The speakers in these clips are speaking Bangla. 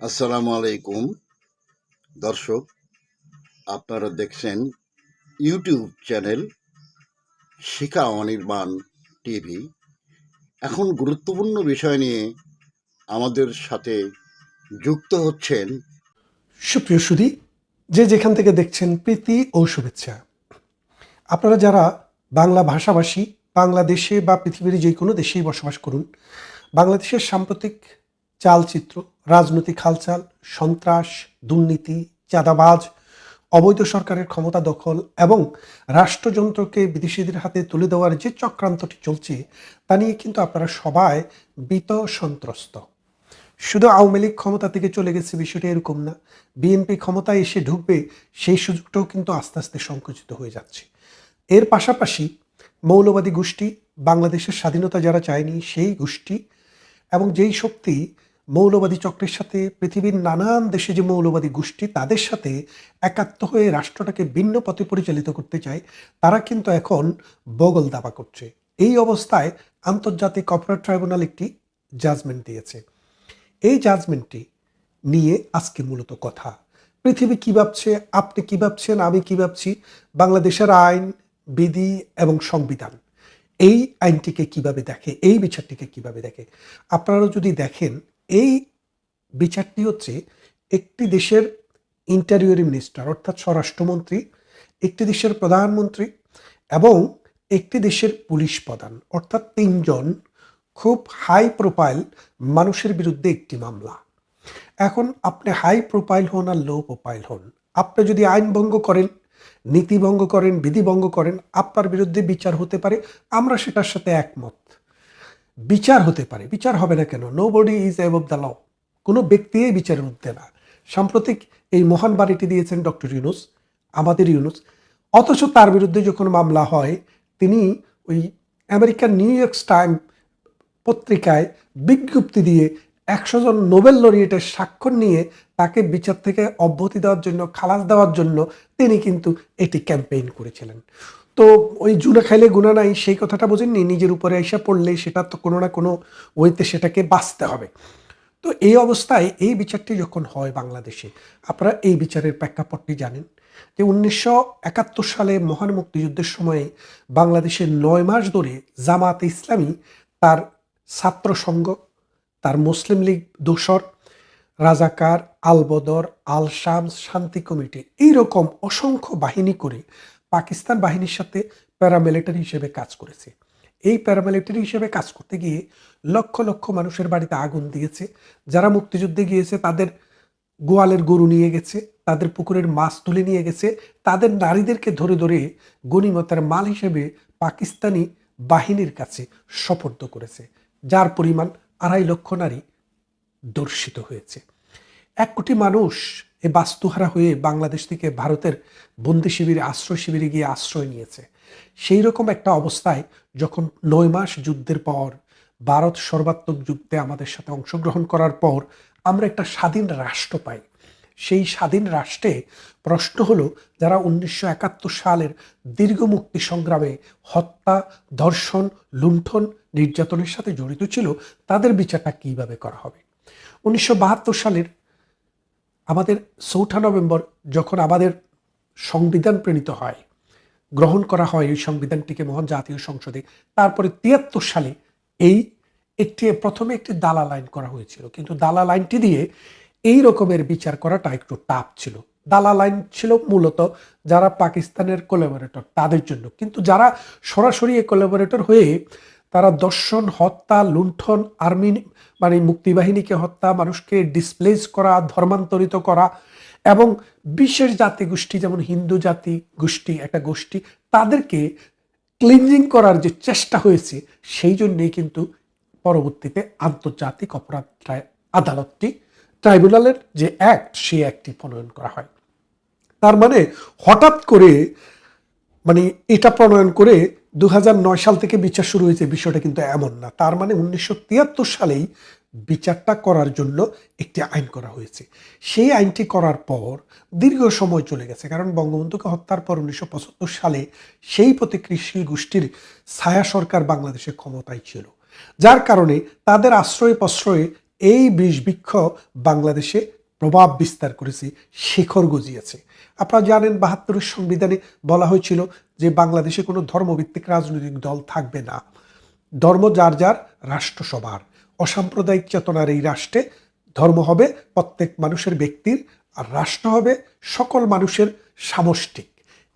আসসালামু আলাইকুম। দর্শক, আপনারা দেখছেন YouTube channel Shikha Anirban TV. এখন গুরুত্বপূর্ণ বিষয় নিয়ে আমাদের সাথে যুক্ত হচ্ছেন সুপ্রিয় সুদী যে যেখান থেকে দেখছেন প্রীতি ও শুভেচ্ছা। আপনারা যারা বাংলা ভাষাভাষী, বাংলাদেশে বা পৃথিবীর যে কোনো দেশেই বসবাস করুন, বাংলাদেশের সাম্প্রতিক চালচিত্র রাজনৈতিক হালচাল, সন্ত্রাস, দুর্নীতি, চাঁদাবাজ, অবৈধ সরকারের ক্ষমতা দখল এবং রাষ্ট্রযন্ত্রকে বিদেশিদের হাতে তুলে দেওয়ার যে চক্রান্তটি চলছে, তা নিয়ে কিন্তু আপনারা সবাই বিত সন্ত্রস্ত। শুধু আওয়ামী লীগ ক্ষমতা থেকে চলে গেছে বিষয়টা এরকম না, বিএনপি ক্ষমতায় এসে ঢুকবে সেই সুযোগটাও কিন্তু আস্তে আস্তে সংকুচিত হয়ে যাচ্ছে। এর পাশাপাশি মৌলবাদী গোষ্ঠী, বাংলাদেশের স্বাধীনতা যারা চায়নি সেই গোষ্ঠী এবং যেই শক্তি মৌলবাদী চক্রের সাথে পৃথিবীর নানান দেশে যে মৌলবাদী গোষ্ঠী, তাদের সাথে একাত্ম হয়ে রাষ্ট্রটাকে ভিন্ন পথে পরিচালিত করতে চায়, তারা কিন্তু এখন বগল দাবা করছে। এই অবস্থায় আন্তর্জাতিক অপরাধ ট্রাইব্যুনাল একটি জাজমেন্ট দিয়েছে। এই জাজমেন্টটি নিয়ে আজকে মূলত কথা। পৃথিবী কী ভাবছে, আপনি কী ভাবছেন, আমি কী ভাবছি, বাংলাদেশের আইন, বিধি এবং সংবিধান, এই আইনটিকে কীভাবে দেখে, এই বিচারটিকে কীভাবে দেখে? আপনারা যদি দেখেন এই বিচারটি হচ্ছে একটি দেশের ইন্টারিয়রি মিনিস্টার অর্থাৎ স্বরাষ্ট্রমন্ত্রী, একটি দেশের প্রধানমন্ত্রী এবং একটি দেশের পুলিশ প্রধান, অর্থাৎ তিনজন খুব হাই প্রোফাইল মানুষের বিরুদ্ধে একটি মামলা। এখন আপনি হাই প্রোফাইল হন আর লো প্রোফাইল হন। আপনি যদি আইন ভঙ্গ করেন, নীতি ভঙ্গ করেন, বিধি ভঙ্গ করেন, আপনার বিরুদ্ধে বিচার হতে পারে, আমরা সেটার সাথে একমত। বিচার হতে পারে। বিচার হবে না কেন? Nobody is above the law কোনো ব্যক্তি এই বিচারের ঊর্ধ্বে না। সাম্প্রতিক এই মহান বাড়িটি দিয়েছেন ডক্টর ইউনুস, আমাদের ইউনুস। অথচ তার বিরুদ্ধে যখন মামলা হয়, তিনি ওই আমেরিকান নিউ ইয়র্ক টাইম পত্রিকায় বিজ্ঞপ্তি দিয়ে একশো জন নোবেল লরিয়েটের স্বাক্ষর নিয়ে তাকে বিচার থেকে অব্যাহতি দেওয়ার জন্য, খালাস দেওয়ার জন্য তিনি কিন্তু এটি ক্যাম্পেইন করেছিলেন। তো ওই জুনা খাইলে গুণা নাই, সেই কথাটা বোঝেননি, নিজের উপরে এসে পড়লে সেটা তো কোনো না কোনো ওইতে সেটাকে বাঁচতে হবে। তো এই অবস্থায় এই বিচারটি যখন হয় বাংলাদেশে, আপনারা এই বিচারের প্রেক্ষাপটটি জানেন যে উনিশশো একাত্তর সালে মহান মুক্তিযুদ্ধের সময়ে বাংলাদেশের নয় মাস ধরে জামাত ইসলামী তার ছাত্র সংঘ, তার মুসলিম লীগ দোসর, রাজাকার, আলবদর, আল শামস শান্তি কমিটি, এইরকম অসংখ্য বাহিনী করে পাকিস্তান বাহিনীর সাথে প্যারামিলিটারি হিসেবে কাজ করেছে। এই প্যারামিলিটারি হিসেবে কাজ করতে গিয়ে লক্ষ লক্ষ মানুষের বাড়িতে আগুন দিয়েছে। যারা মুক্তিযুদ্ধে গিয়েছে, তাদের গোয়ালের গরু নিয়ে গেছে, তাদের পুকুরের মাছ তুলে নিয়ে গেছে, তাদের নারীদেরকে ধরে ধরে গণিমতের মাল হিসেবে পাকিস্তানি বাহিনীর কাছে সপর্দ করেছে, যার পরিমাণ আড়াই লক্ষ নারী দর্শিত হয়েছে। এক কোটি মানুষ এ বাস্তুহারা হয়ে বাংলাদেশ থেকে ভারতের বন্দি শিবিরে, আশ্রয় শিবিরে গিয়ে আশ্রয় নিয়েছে। সেই রকম একটা অবস্থায় যখন নয় মাস যুদ্ধের পর, ভারত সর্বাত্মক যুদ্ধে আমাদের সাথে অংশগ্রহণ করার পর, আমরা একটা স্বাধীন রাষ্ট্র পাই। সেই স্বাধীন রাষ্ট্রে প্রশ্ন হলো, যারা উনিশশো একাত্তর সালের দীর্ঘ মুক্তি সংগ্রামে হত্যা, ধর্ষণ, লুণ্ঠন, নির্যাতনের সাথে জড়িত ছিল, তাদের বিচারটা কীভাবে করা হবে? উনিশশো বাহাত্তর সালের আমাদের চৌঠা নভেম্বর যখন আমাদের সংবিধান প্রণীত হয়, গ্রহণ করা হয় এই সংবিধানটিকে মহান জাতীয় সংসদে, তারপরে তিয়াত্তর সালে এই একটি, প্রথমে একটি দালাল আইন করা হয়েছিল। কিন্তু দালাল আইনটি দিয়ে এই রকমের বিচার করাটা একটু টাফ ছিল। দালাল আইন ছিল মূলত যারা পাকিস্তানের কোলাবোরেটর তাদের জন্য। কিন্তু যারা সরাসরি কোলাবোরেটর হয়ে তারা দর্শন, হত্যা, লুণ্ঠন, আর্মি মানে মুক্তিবাহিনীকে হত্যা, মানুষকে ডিসপ্লেস করা, ধর্মান্তরিত করা এবং বিশেষ জাতি গোষ্ঠী যেমন হিন্দু জাতি গোষ্ঠী একটা গোষ্ঠী, তাদেরকে ক্লিনজিং করার যে চেষ্টা হয়েছে, সেই জন্যেই কিন্তু পরবর্তীতে আন্তর্জাতিক অপরাধ আদালতটি ট্রাইব্যুনালের যে অ্যাক্ট সেই অ্যাক্টটি প্রণয়ন করা হয়। তার মানে হঠাৎ করে মানে এটা প্রণয়ন করে দু নয় সাল থেকে বিচার শুরু হয়েছে, বিষয়টা কিন্তু এমন না। তার মানে উনিশশো তিয়াত্তর সালেই বিচারটা করার জন্য একটি আইন করা হয়েছে। সেই আইনটি করার পর দীর্ঘ সময় চলে গেছে, কারণ বঙ্গবন্ধুকে হত্যার পর উনিশশো পঁচাত্তর সালে সেই প্রতিক্রিয়াশীল গোষ্ঠীর ছায়া সরকার বাংলাদেশে ক্ষমতায় ছিল। যার কারণে তাদের আশ্রয় প্রশ্রয়ে এই বিষবৃক্ষ বাংলাদেশে প্রভাব বিস্তার করেছে, শেখর গজিয়েছে। আপনারা জানেন বাহাত্তরের সংবিধানে বলা হয়েছিল যে বাংলাদেশে কোনো ধর্মভিত্তিক রাজনৈতিক দল থাকবে না। ধর্ম যার যার রাষ্ট্রসভার অসাম্প্রদায়িক চেতনার এই রাষ্ট্রে ধর্ম হবে প্রত্যেক মানুষের ব্যক্তির, আর রাষ্ট্র হবে সকল মানুষের সামষ্টিক।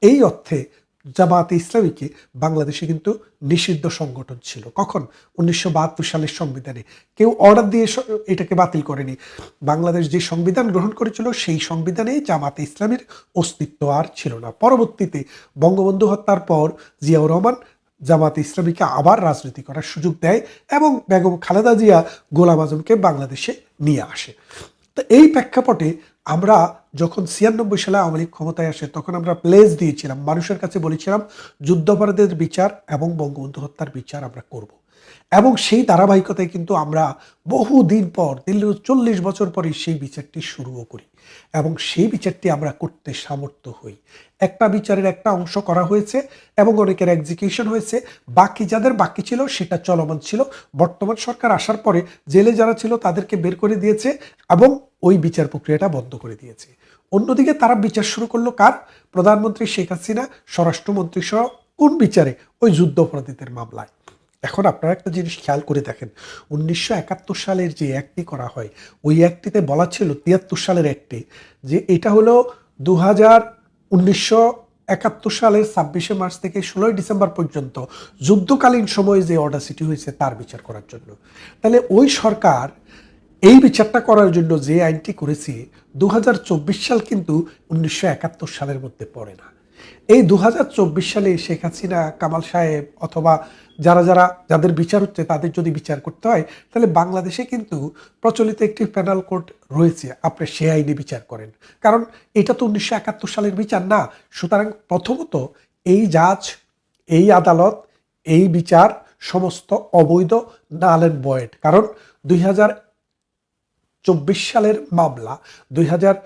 এই অর্থে জামাতে ইসলামীকে বাংলাদেশে কিন্তু নিষিদ্ধ সংগঠন ছিল। কখন? উনিশশো বাহাত্তর সালের সংবিধানে। কেউ অর্ডার দিয়ে এটাকে বাতিল করেনি। বাংলাদেশ যে সংবিধান গ্রহণ করেছিল, সেই সংবিধানে জামাতে ইসলামীর অস্তিত্ব আর ছিল না। পরবর্তীতে বঙ্গবন্ধু হত্যার পর জিয়াউর রহমান জামাতে ইসলামীকে আবার রাজনীতি করার সুযোগ দেয় এবং বেগম খালেদা জিয়া গোলাম আজমকে বাংলাদেশে নিয়ে আসে। তো এই প্রেক্ষাপটে আমরা যখন ছিয়ানব্বই সালে আওয়ামী লীগ ক্ষমতায় আসে, তখন আমরা প্লেস দিয়েছিলাম, মানুষের কাছে বলেছিলাম, যুদ্ধাপরাধের বিচার এবং বঙ্গবন্ধু হত্যার বিচার আমরা করব। এবং সেই ধারাবাহিকতায় কিন্তু আমরা বহু দিন পর দিল্লি চল্লিশ বছর পরে সেই বিচারটি শুরুও করি। এবং সেই বিচারটি আমরা করতে সামর্থ্য হই। একটা বিচারের একটা অংশ করা হয়েছে এবং অনেকের এক্সিকিউশন হয়েছে। বাকি যাদের বাকি ছিল, সেটা চলমান ছিল। বর্তমান সরকার আসার পরে জেলে যারা ছিল, তাদেরকে বের করে দিয়েছে এবং ওই বিচার প্রক্রিয়াটা বন্ধ করে দিয়েছে। অন্যদিকে তারা বিচার শুরু করল কার? প্রধানমন্ত্রী শেখ হাসিনা, স্বরাষ্ট্রমন্ত্রী সহ কোন বিচারে ওই যুদ্ধ অপরাধীদের মামলায়। এখন আপনারা একটা জিনিস খেয়াল করে দেখেন, উনিশশো একাত্তর সালের যে অ্যাক্টটি করা হয়, ওই অ্যাক্টটিতে বলা ছিল তিয়াত্তর সালের অ্যাক্টে যে এটা হলো দু হাজার উনিশশো একাত্তর সালের ছাব্বিশে মার্চ থেকে ষোলোই ডিসেম্বর পর্যন্ত যুদ্ধকালীন সময়ে যে অর্ডার সিটি হয়েছে তার বিচার করার জন্য। তাহলে ওই সরকার এই বিচারটা করার জন্য যে আইনটি করেছি দু হাজার চব্বিশ সাল কিন্তু উনিশশো একাত্তর সালের মধ্যে পড়ে না। এই দু হাজার চব্বিশ সালে শেখ হাসিনা, কামাল সাহেব অথবা যারা যারা যাদের বিচার হচ্ছে তাদের যদি বিচার করতে হয়, তাহলে বাংলাদেশে কিন্তু প্রচলিত একটি প্যানাল কোর্ট রয়েছে, আপনি সে আইনে বিচার করেন। কারণ এটা তো উনিশশো একাত্তর সালের বিচার না, সুতরাং প্রথমত এই জাজ, এই আদালত, এই বিচার সমস্ত অবৈধ নালেন বয়েড কারণ দুই চব্বিশ সালের মামলা দুই হাজার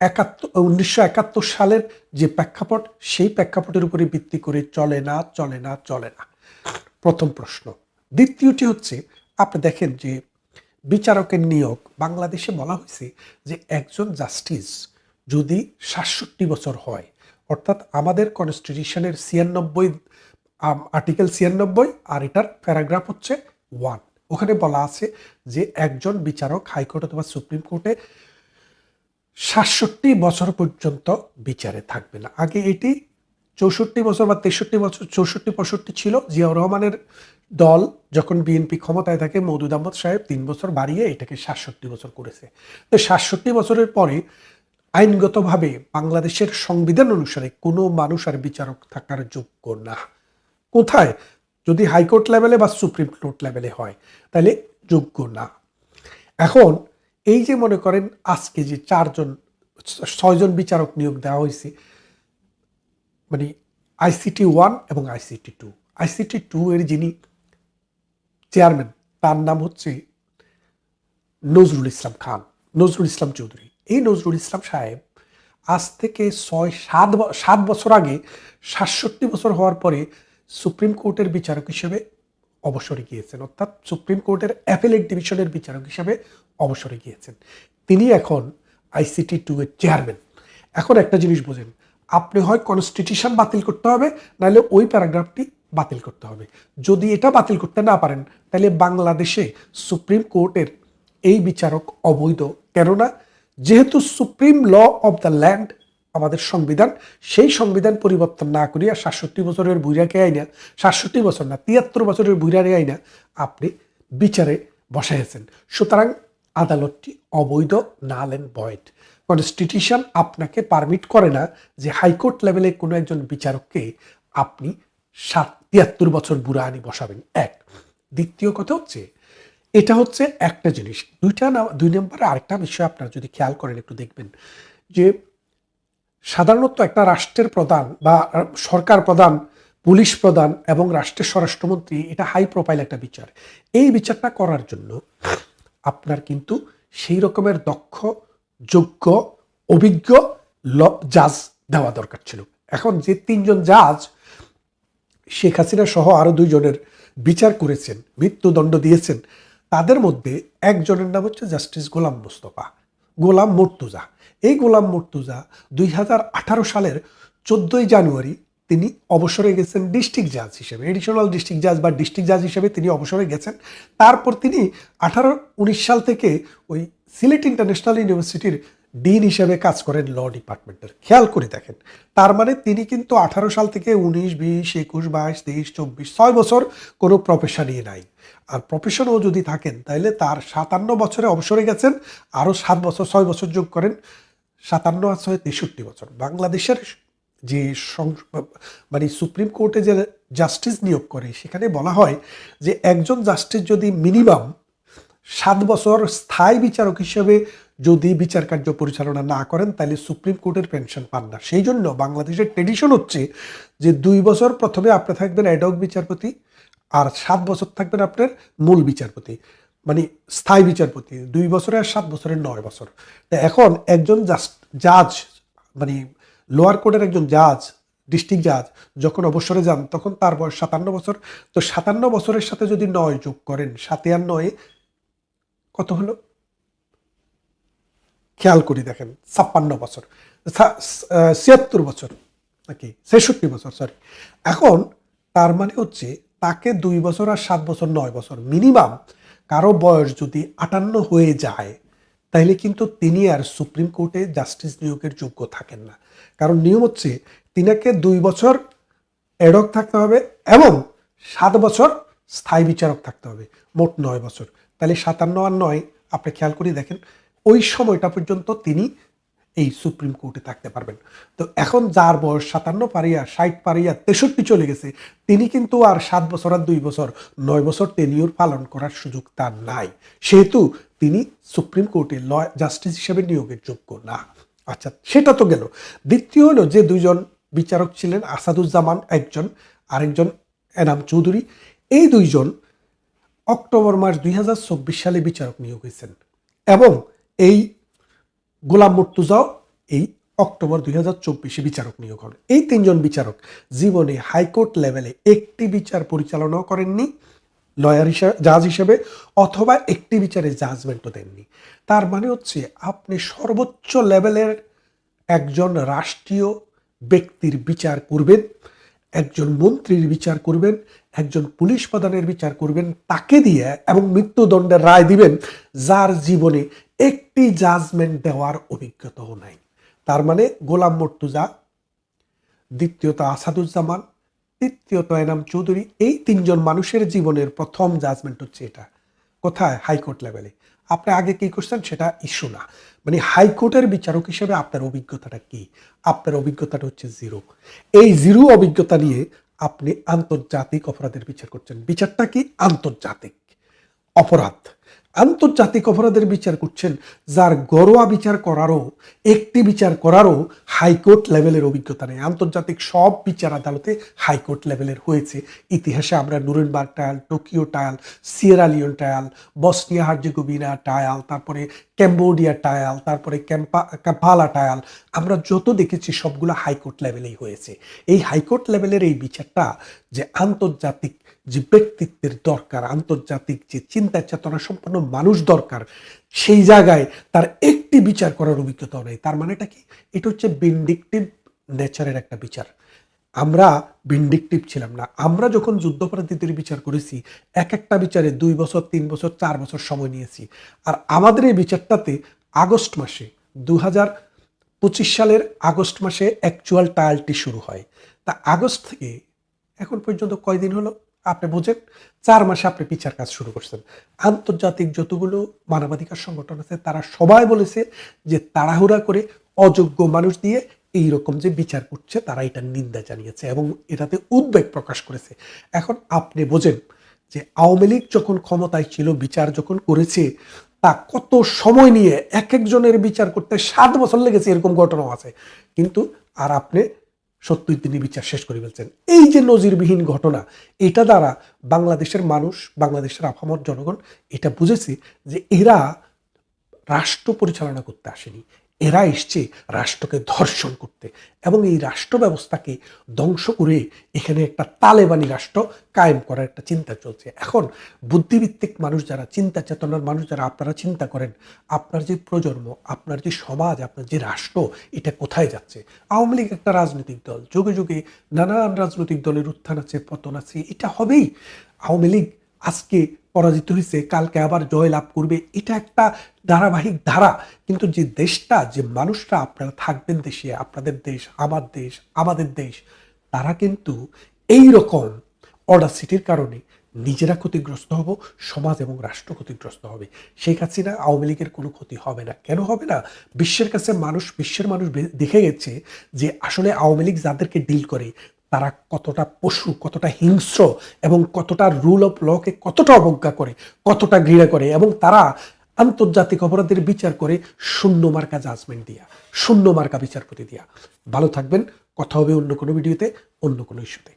একাত্তর উনিশশো একাত্তর সালের যে প্রেক্ষাপট, সেই প্রেক্ষাপটের উপরে ভিত্তি করে চলে না চলে না চলে না। প্রথম প্রশ্ন। দ্বিতীয়টি হচ্ছে, আপনি দেখেন যে বিচারকের নিয়োগ, বাংলাদেশে বলা হয়েছে যে একজন জাস্টিস যদি সাতষট্টি বছর হয়, অর্থাৎ আমাদের কনস্টিটিউশনের ছিয়ানব্বই আর্টিকেল ছিয়ানব্বই, আর এটার প্যারাগ্রাফ হচ্ছে ওয়ান ওখানে বলা আছে যে একজন বিচারক হাইকোর্ট অথবা সুপ্রিম কোর্টে সাতষট্টি বছর পর্যন্ত বিচারে থাকবে না। আগে এটি চৌষট্টি বছর বা তেষট্টি বছর, চৌষট্টি, পঁয়ষট্টি ছিল। জিয়াউর রহমানের দল যখন বিএনপি ক্ষমতায় থাকে, মৌদুদ আহমদ সাহেব তিন বছর বাড়িয়ে এটাকে সাতষট্টি বছর করেছে। তো সাতষট্টি বছরের পরে আইনগতভাবে বাংলাদেশের সংবিধান অনুসারে কোনো মানুষ আর বিচারক থাকার যোগ্য না। কোথায়? যদি হাইকোর্ট লেভেলে বা সুপ্রিম কোর্ট লেভেলে হয়, তাহলে যোগ্য না। এখন এই যে মনে করেন আজকে যে চারজন, ছয়জন বিচারক নিয়োগ দেওয়া হয়েছে মানে আইসিটি ওয়ান এবং আইসিটি টু আইসিটি টু এর যিনি চেয়ারম্যান তার নাম হচ্ছে নজরুল ইসলাম খান, নজরুল ইসলাম চৌধুরী। এই নজরুল ইসলাম সাহেব আজ থেকে ছয়, সাত সাত বছর আগে সাতষট্টি বছর হওয়ার পরে সুপ্রিম কোর্টের বিচারক হিসেবে অবসরে গিয়েছেন, অর্থাৎ সুপ্রিম কোর্টের অ্যাপেলেট ডিভিশনের বিচারক হিসেবে অবসরে গিয়েছেন। তিনি এখন আইসিটি টু এর চেয়ারম্যান। এখন একটা জিনিস বোঝেন, আপনি হয় কনস্টিটিউশন বাতিল করতে হবে, নাহলে ওই প্যারাগ্রাফটি বাতিল করতে হবে। যদি এটা বাতিল করতে না পারেন, তাহলে বাংলাদেশে সুপ্রিম কোর্টের এই বিচারক অবৈধ কেননা, যেহেতু supreme law of the land আমাদের সংবিধান, সেই সংবিধান পরিবর্তন না করিয়া সাতষট্টি বছরের বুইরাকে আইনা, সাতষট্টি বছর না, তিয়াত্তর বছরের বুইরারে আইনা আপনি বিচারে বসাইছেন সুতরাং আদালতটি অবৈধ, নাল অ্যান্ড বয়েড কনস্টিটিউশন আপনাকে পারমিট করে না যে হাইকোর্ট লেভেলে কোনো একজন বিচারককে আপনি সাত, তিয়াত্তর বছর বুড়া আনি বসাবেন। এক। দ্বিতীয় কথা হচ্ছে, এটা হচ্ছে একটা জিনিস। দুইটা না, দুই নম্বরে আরেকটা বিষয় আপনারা যদি খেয়াল করেন, একটু দেখবেন যে সাধারণত একটা রাষ্ট্রের প্রধান বা সরকার প্রধান, পুলিশ প্রধান এবং রাষ্ট্রের স্বরাষ্ট্রমন্ত্রী, এটা হাই প্রোফাইল একটা বিচার। এই বিচারটা করার জন্য আপনার কিন্তু সেই রকমের দক্ষ, যোগ্য, অভিজ্ঞ জাজ দেওয়া দরকার ছিল। এখন যে তিনজন জাজ শেখ হাসিনা সহ আরও দুইজনের বিচার করেছেন, মৃত্যুদণ্ড দিয়েছেন, তাদের মধ্যে একজনের নাম হচ্ছে জাস্টিস গোলাম মুস্তফা। গোলাম মর্তুজা। এই গোলাম মর্তুজা দুই হাজার আঠারো সালের চোদ্দোই জানুয়ারি তিনি অবসরে গেছেন ডিস্ট্রিক্ট জাজ হিসেবে, এডিশনাল ডিস্ট্রিক্ট জাজ বা ডিস্ট্রিক্ট জাজ হিসেবে তিনি অবসরে গেছেন। তারপর তিনি আঠারো, উনিশ সাল থেকে ওই সিলেট ইন্টারন্যাশনাল ইউনিভার্সিটির ডিন হিসেবে কাজ করেন ল ডিপার্টমেন্টের। খেয়াল করে দেখেন, তার মানে তিনি কিন্তু আঠারো সাল থেকে উনিশ, বিশ, একুশ, বাইশ, তেইশ, চব্বিশ, ছয় বছর কোনো প্রফেশনই নাই। আর প্রফেশনও যদি থাকেন তাহলে তার সাতান্ন বছরে অবসরে গেছেন, আরও সাত বছর, ছয় বছর যোগ করেন, সাতান্ন ছয় তেষট্টি বছর। বাংলাদেশের যে মানে সুপ্রিম কোর্টে যে জাস্টিস নিয়োগ করে, সেখানে বলা হয় যে একজন জাস্টিস যদি মিনিমাম সাত বছর স্থায়ী বিচারক হিসেবে যদি বিচার কার্য পরিচালনা না করেন, তাহলে সুপ্রিম কোর্টের পেনশন পান না। সেই জন্য বাংলাদেশের ট্রেডিশন হচ্ছে যে দুই বছর প্রথমে আপনি থাকবেন অ্যাডক বিচারপতি আর সাত বছর থাকবেন আপনার মূল বিচারপতি মানে স্থায়ী বিচারপতি। দুই বছরে আর সাত বছরের নয় বছর। তা এখন একজন জাস্ট জাজ মানে লোয়ার কোর্টের একজন জাজ ডিস্ট্রিক্ট জাজ যখন অবসরে যান, তখন তার বয়স সাতান্ন বছর। তো সাতান্ন বছরের সাথে যদি নয় যোগ করেন সাতে আর নয়ে কত হলো? খেয়াল করি দেখেন, ছাপ্পান্ন বছর ছিয়াত্তর বছর নাকি, ছেষট্টি বছর সরি এখন তার মানে হচ্ছে তাকে দুই বছর আর সাত বছর নয় বছর মিনিমাম কারও বয়স যদি আটান্ন হয়ে যায়, তাইলে কিন্তু তিনি আর সুপ্রিম কোর্টে জাস্টিস নিয়োগের যোগ্য থাকেন না। কারণ নিয়ম হচ্ছে তিনাকে দুই বছর এডক থাকতে হবে এবং সাত বছর স্থায়ী বিচারক থাকতে হবে, মোট নয় বছর। তাহলে সাতান্ন আর নয়, আপনি খেয়াল করে দেখেন, ওই সময়টা পর্যন্ত তিনি এই সুপ্রিম কোর্টে থাকতে পারবেন। তো এখন যার বয়স সাতান্ন পারিয়া, ষাট পারিয়া, তেষট্টি চলে গেছে, তিনি কিন্তু আর সাত বছর আর দুই বছর, নয় বছর টেনিউর পালন করার সুযোগ তার নাই। সেহেতু তিনি সুপ্রিম কোর্টে ল জাস্টিস হিসেবে নিয়োগের যোগ্য না। আচ্ছা সেটা তো গেল। দ্বিতীয় হলো যে দুইজন বিচারক ছিলেন আসাদুজ্জামান, একজন আরেকজন এনাম চৌধুরী। এই দুইজন অক্টোবর মাস দুই হাজার চব্বিশ সালে বিচারক নিয়োগ হয়েছেন। এবং এই গোলাম মুর্তুজাও এই অক্টোবর দুই হাজার চব্বিশে বিচারক নিয়োগ হন। এই তিনজন বিচারক জীবনে হাইকোর্ট লেভেলে একটি বিচার পরিচালনাও করেননি, লয়ার হিসাবে জাজ হিসেবে, অথবা একটি বিচারে জাজমেন্টও দেননি। তার মানে হচ্ছে আপনি সর্বোচ্চ লেভেলের একজন রাষ্ট্রীয় ব্যক্তির বিচার করবেন, একজন মন্ত্রীর বিচার করবেন একজন পুলিশ প্রধানের বিচার করবেন, তাকে দিয়ে এবং মৃত্যুদণ্ডের রায় দিবেন, যার জীবনে একটি জাজমেন্ট দেওয়ার অভিজ্ঞতাও নাই। তার মানে গোলাম মর্তুজা, দ্বিতীয়ত আসাদুজ্জামান, তৃতীয়ত এনাম চৌধুরী, এই তিনজন মানুষের জীবনের প্রথম জাজমেন্ট হচ্ছে এটা। কোথায়? হাইকোর্ট লেভেলে। আপনি আগে কি করছেন সেটা ইস্যু না। মানে হাইকোর্টের বিচারক হিসেবে আপনার অভিজ্ঞতাটা কি? আপনার অভিজ্ঞতাটা হচ্ছে জিরো। এই জিরো অভিজ্ঞতা নিয়ে আপনি আন্তর্জাতিক অপরাধের বিচার করছেন। বিচারটা কি? আন্তর্জাতিক অপরাধ। আন্তর্জাতিক অপরাধের বিচার করছেন, যার গড়োয়া বিচার করারও, একটি বিচার করারও হাইকোর্ট লেভেলের অভিজ্ঞতা নেই। আন্তর্জাতিক সব বিচার আদালতে হাইকোর্ট লেভেলের হয়েছে। ইতিহাসে আমরা Nuremberg trial Tokyo trial Sierra Leone trial Bosnia Herzegovina trial তারপরে ক্যাম্বোডিয়া ট্রায়াল তারপরে ক্যাম্পা, ক্যাম্পালা ট্রায়াল আমরা যত দেখেছি সবগুলো হাইকোর্ট লেভেলেই হয়েছে। এই হাইকোর্ট লেভেলের এই বিচারটা যে আন্তর্জাতিক যে ব্যক্তিত্বের দরকার, আন্তর্জাতিক যে চিন্তা চেতনা সম্পন্ন মানুষ দরকার, সেই জায়গায় তার একটি বিচার করার অভিজ্ঞতা নেই। তার মানেটা কি? এটা হচ্ছে বিন্ডিকটিভ নেচারের একটা বিচার। আমরা বিন্ডিকটিভ ছিলাম না। আমরা যখন যুদ্ধপরাধীদের বিচার করেছি, এক একটা বিচারে দুই বছর, তিন বছর, চার বছর সময় নিয়েছি। আর আমাদের এই বিচারটাতে আগস্ট মাসে দু পঁচিশ সালের আগস্ট মাসে অ্যাকচুয়াল ট্রায়ালটি শুরু হয়। তা আগস্ট থেকে এখন পর্যন্ত কয়দিন হলো? আপনি বোঝেন, চার মাসে আপনি বিচার কাজ শুরু করছেন। আন্তর্জাতিক যতগুলো মানবাধিকার সংগঠন আছে, তারা সবাই বলেছে যে তাড়াহুড়া করে অযোগ্য মানুষ দিয়ে এই রকম যে বিচার করছে, তারা এটা নিন্দা জানিয়েছে এবং এটাতে উদ্বেগ প্রকাশ করেছে। এখন আপনি বোঝেন যে আওয়ামী লীগ যখন ক্ষমতায় ছিল, বিচার যখন করেছে, তা কত সময় নিয়ে এক একজনের বিচার করতে সাত বছর লেগেছে এরকম ঘটনাও আছে। কিন্তু আর আপনি সত্যই তিনি বিচার শেষ করে ফেলছেন। এই যে নজিরবিহীন ঘটনা, এটা দ্বারা বাংলাদেশের মানুষ, বাংলাদেশের আফামর জনগণ, এটা বুঝেছে যে এরা রাষ্ট্র পরিচালনা করতে আসেনি। এরা এসছে রাষ্ট্রকে ধর্ষণ করতে এবং এই রাষ্ট্র ব্যবস্থাকে ধ্বংস করে এখানে একটা তালেবানি রাষ্ট্র কায়েম করার একটা চিন্তা চলছে। এখন বুদ্ধিভিত্তিক মানুষ যারা, চিন্তা চেতনার মানুষ যারা, আপনারা চিন্তা করেন, আপনার যে প্রজন্ম, আপনার যে সমাজ, আপনার যে রাষ্ট্র, এটা কোথায় যাচ্ছে? আওয়ামী লীগ একটা রাজনৈতিক দল, যুগে যুগে নানান রাজনৈতিক দলের উত্থান আছে, পতন আছে, এটা হবেই। আওয়ামী লীগ আজকে পরাজিত হয়েছে কালকে আবার জয় লাভ করবে, এটা একটা ধারাবাহিক ধারা। কিন্তু যে দেশটা, যে মানুষরা আপনারা থাকবেন দেশে, আপনাদের দেশ, আমার দেশ, আমাদের দেশ, তারা কিন্তু এই রকম অডাসিটির কারণে নিজেরা ক্ষতিগ্রস্ত হব, সমাজ এবং রাষ্ট্র ক্ষতিগ্রস্ত হবে। শেখ হাসিনা আওয়ামী লীগের কোনো ক্ষতি হবে না। কেন হবে না? বিশ্বের কাছে মানুষ, বিশ্বের মানুষ দেখে গেছে যে আসলে আওয়ামী লীগ যাদেরকে ডিল করে তারা কতটা পশু, কতটা হিংস্র এবং কতটা রুল অফ লকে কতটা অবজ্ঞা করে, কতটা ঘৃণা করে এবং তারা আন্তর্জাতিক অপরাধের বিচার করে শূন্য মার্কা জাজমেন্ট দিয়া, শূন্য মার্কা বিচারপতি দিয়া। ভালো থাকবেন, কথা হবে অন্য কোনো ভিডিওতে অন্য কোনো ইস্যুতে